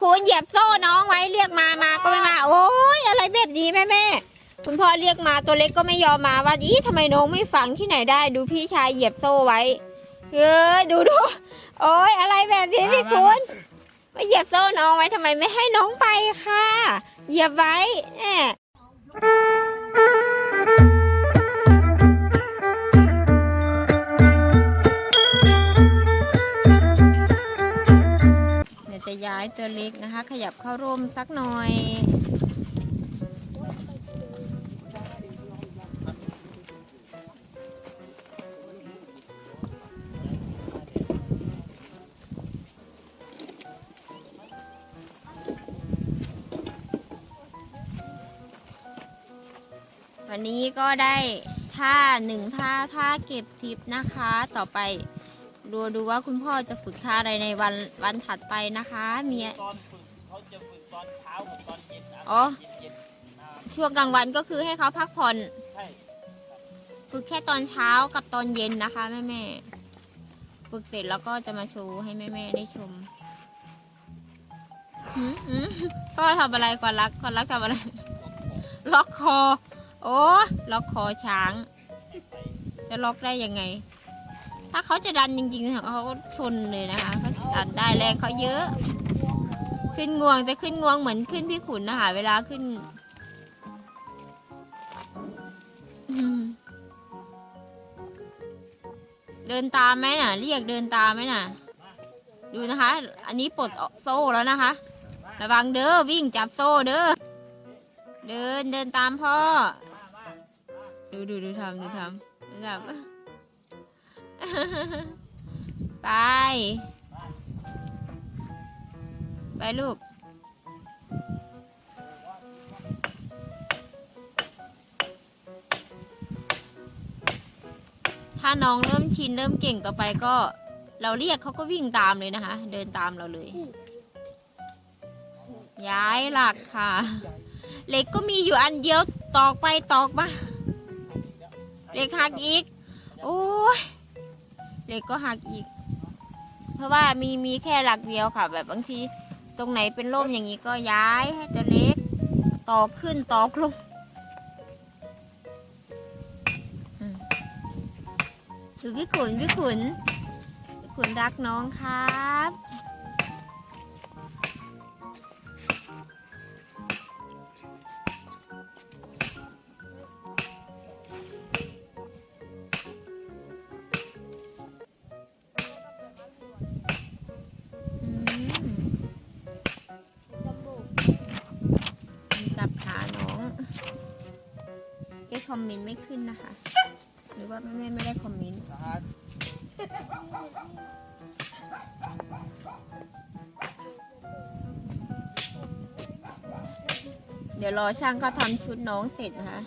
คุณเหยียบโซ่น้องไว้เรียกมามาก็ไม่มา โอ้ยอะไรแบบนี้แม่แม่คุณพ่อเรียกมาตัวเล็กก็ไม่ยอมมาว่าอีทำไมน้องไม่ฟังที่ไหนได้ดูพี่ชายเหยียบโซ่ไว้เออดูดูโอ้ยอะไรแบบนี้พี่คุณมาเหยียบโซ่น้องไว้ทำไมไม่ให้น้องไปค่ะ เหยียบไว้แหม ตัวเล็กนะคะ ขยับเข้าร่มสักหน่อยวันนี้ก็ได้ท่าหนึ่งท่าท่าเก็บทิปนะคะ ต่อไป ดูดูว่าคุณพ่อจะฝึกท่าอะไรในวันวันถัดไปนะคะ มีตอนฝึกเขาจะฝึกตอนเช้ากับตอนเย็นนะอ๋อ เย็นๆอ่าช่วงกลางวันก็คือให้เขาพักผ่อน ใช่ฝึกแค่ตอนเช้ากับตอนเย็นนะคะแม่แม่ๆฝึกเสร็จแล้วก็จะมาโชว์ให้แม่แม่ๆได้ชมหืมหืมพ่อทำอะไรก่อนรักก่อนรักทำอะไร ล็อกคอ โอ้ล็อกคอช้าง จะล็อกได้ยังไง ถ้าเขาจะดันจริงๆเขาก็ชนเลยนะคะเขาดันได้แรงเขาเยอะ ขึ้นงวงแต่ขึ้นงวงเหมือนขึ้นพี่ขุนนะคะเวลาขึ้นเดินตามไหมน่ะ เรียกเดินตามไหมน่ะ ดูนะคะ อันนี้ปลดโซ่แล้วนะคะ ระวังเด้อวิ่งจับโซ่เด้อเดินเดินตามพ่อ ดูดูดูทำดูทำดูทำ ไป ไปลูก ถ้าน้องเริ่มชินเริ่มเก่งต่อไปก็ เราเรียกเขาก็วิ่งตามเลยนะคะ เดินตามเราเลย ย้ายหลักค่ะ เหล็กก็มีอยู่อันเดียวตอกไปตอกมาเหล็กหักอีก โอ้ย เหล็กก็หักอีก เพราะว่ามีมีแค่หลักเดียวค่ะ แบบบางทีตรงไหนเป็นร่มอย่างนี้ก็ย้ายให้ตัวเล็กตอขึ้นตอลงอืมดูพี่ขุนพี่ขุนพี่ขุนรักน้องครับ คอมเมนต์ไม่ขึ้นนะคะ หรือว่าแม่แม่ไม่ได้คอมเมนต์เดี๋ยวรอช่างเขาทำชุดน้องเสร็จนะคะ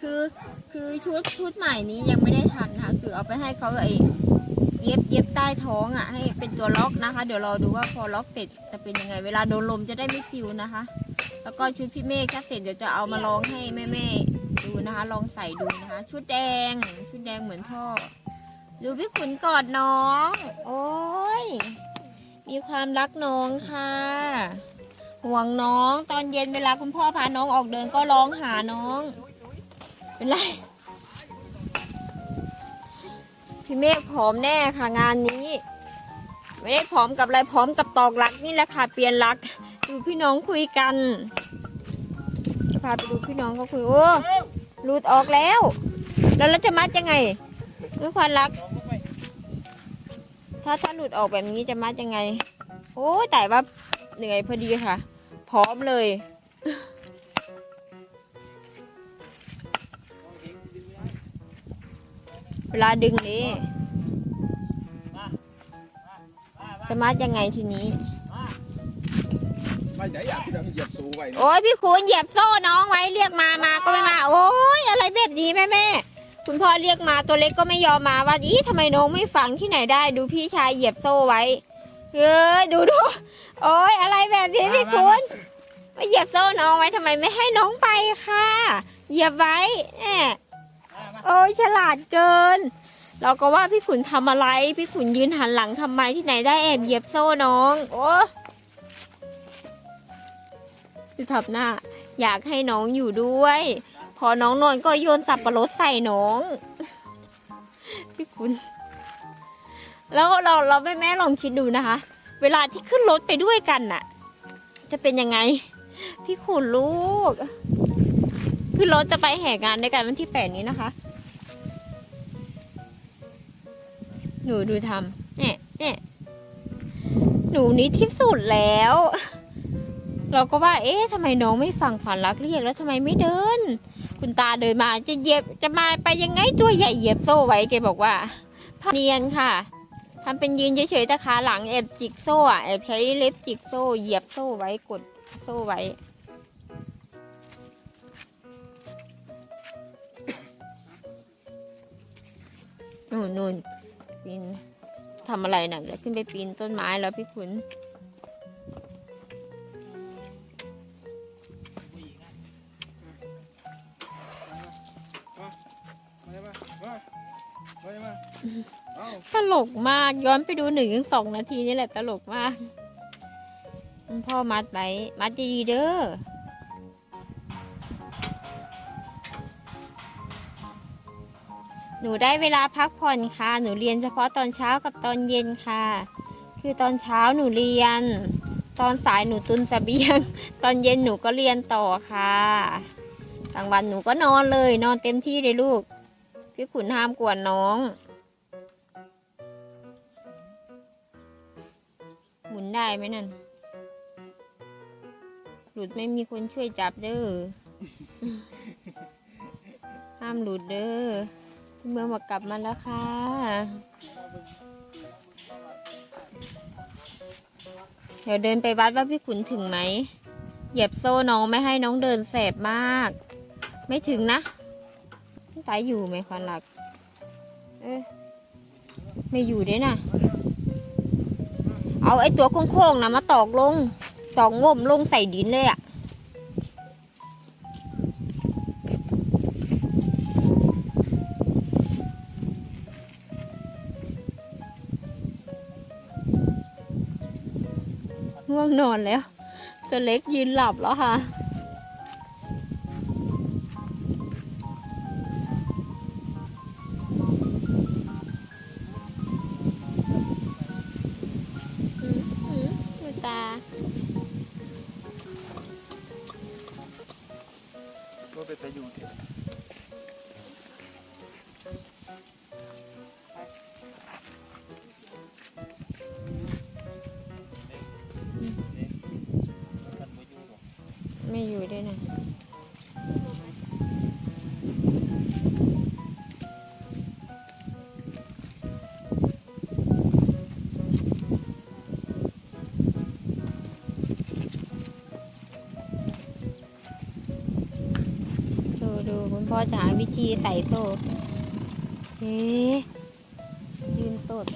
คือคือชุดชุดใหม่นี้ยังไม่ได้ทำนะคะ คือเอาไปให้เขาไอเย็บเย็บใต้ท้องอะ ให้เป็นตัวล็อกนะคะ เดี๋ยวรอดูว่าพอล็อกเสร็จจะเป็นยังไง เวลาโดนลมจะได้ไม่ปิวนะคะ แล้วก็ชุดพี่เมฆถ้าเสร็จเดี๋ยวจะเอามาลองให้แม่แม่ๆ นะคะ ลองใส่ดูนะคะ ชุดแดง ชุดแดงเหมือนพ่อ ดูพี่ขุนกอดน้อง โอ้ย มีความรักน้องค่ะ ห่วงน้อง ตอนเย็นเวลาคุณพ่อพาน้องออกเดินก็ร้องหาน้อง เป็นไร พี่เมฆผอมแน่ค่ะงานนี้ ไม่ได้ผอมกับอะไรผอมกับตอกลักนี่แหละค่ะ เปลี่ยนลัก ดูพี่น้องคุยกันจะพาไปดูพี่น้องก็คุยโอ้ หลุดออกแล้ว แล้วเราจะมัดยังไงเมื่อควานรัก ถ้าถ้าหลุดออกแบบนี้จะมัดยังไง โอ้แต่ว่าเหนื่อยพอดีค่ะ พร้อมเลย เวลาดึงนี้ จะมัดยังไงทีนี้ ไม่ใช่อยากที่จะเหยียบสูไว้โอ้ยพี่คุณเหยียบโซ่น้องไว้เรียกมามาก็ไม่มา โอ้ยอะไรแบบนี้แม่แม่คุณพ่อเรียกมาตัวเล็กก็ไม่ยอมมาว่าอีทำไมน้องไม่ฟังที่ไหนได้ดูพี่ชายเหยียบโซ่ไว้เออดูดูโอ้ยอะไรแบบนี้พี่คุณมาเหยียบโซ่น้องไว้ทำไมไม่ให้น้องไปค่ะ เหยียบไว้แหมโอ้ยฉลาดเกิน เราก็ว่าพี่ขุนทำอะไร พี่ขุนยืนหันหลังทำไมที่ไหนได้แอบเหยียบโซ่น้อง โอ้ ดูทับหน้า อยากให้น้องอยู่ด้วย พอน้องนอนก็โยนสับปะรดใส่น้อง พี่คุณ แล้วเราเราแม่แม่ลองคิดดูนะคะ เวลาที่ขึ้นรถไปด้วยกันน่ะ จะเป็นยังไง พี่ขุนลูกขึ้นรถจะไปแห่งานด้วยกันวันที่แปดนี้นะคะหนูดูทำเนี่ยเนี่ยหนูนี้ที่สุดแล้ว เราก็ว่า เอ๊ะทำไมน้องไม่ฟังขวัญรักเรียกแล้วทำไมไม่เดิน คุณตาเดินมาจะเหยียบจะมาไปยังไงตัวใหญ่เหยียบโซ่ไว้แกบอกว่าเนียนค่ะทำเป็นยืนเฉยๆแต่ขาหลังแอบจิกโซ่อะแอบใช้เล็บจิกโซ่เหยียบโซ่ไว้กดโซ่ไว้นู่นนู่นปีนทำอะไรน่ะจะขึ้นไปปีนต้นไม้แล้วพี่ขุน ตลกมากย้อนไปดูหนึ่งถึงสองนาทีนี่แหละตลกมากพ่อมัดไว้มัดดีๆเด้อหนูได้เวลาพักผ่อนค่ะ หนูเรียนเฉพาะตอนเช้ากับตอนเย็นค่ะ คือตอนเช้าหนูเรียน ตอนสายหนูตุนสเสบียง ตอนเย็นหนูก็เรียนต่อค่ะกลางวันหนูก็นอนเลย นอนเต็มที่เลยลูก พี่ขุนห้ามกวนน้อง หมุนได้ไหมนั่น หลุดไม่มีคนช่วยจับเด้อ ห้ามหลุดเด้อพี่เมื่อมากลับมาแล้วค่ะเดี๋ยวเดินไปวัดว่าพี่ขุนถึงไหม เหยียบโซ่น้องไม่ให้น้องเดินแสบมาก ไม่ถึงนะตายอยู่ไหมควันหลัก เอ้ยไม่อยู่เด้น่ะ เอาไอ้ตัวโค้งๆนะมาตอกลง ตอกง่มลงใส่ดินเลยอะง่วงนอนแล้ว ตัวเล็กยืนหลับแล้วค่ะ ดูตาก็เป็นไปอยู่ที่มันบ่อยู่หรอกไม่อยู่ด้วยนะ วิธีใส่โซ่เฮ้ยืนตด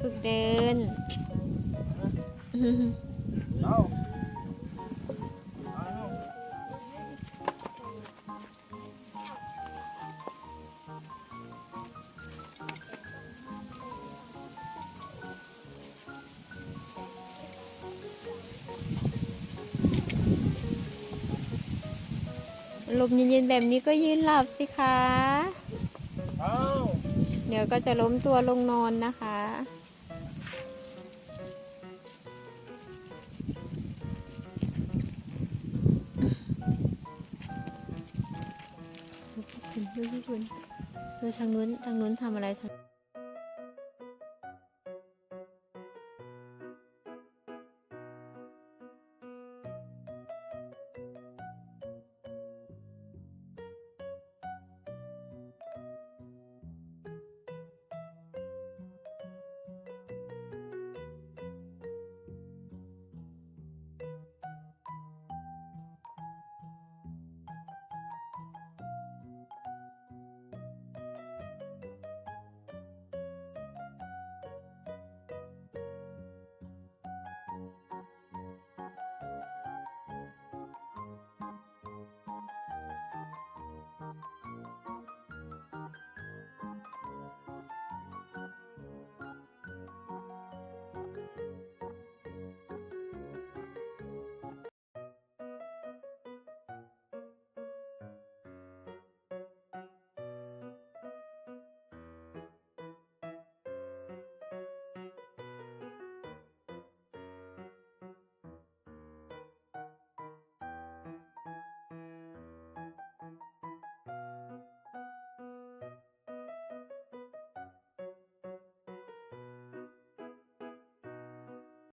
ฝึกเดิน เอา ลมเย็นๆแบบนี้ก็ยืนหลับสิคะ เดี๋ยวก็จะล้มตัวลงนอนนะคะ ดูพี่คุณดูทางนู้นทางนู้นทำอะไรทาง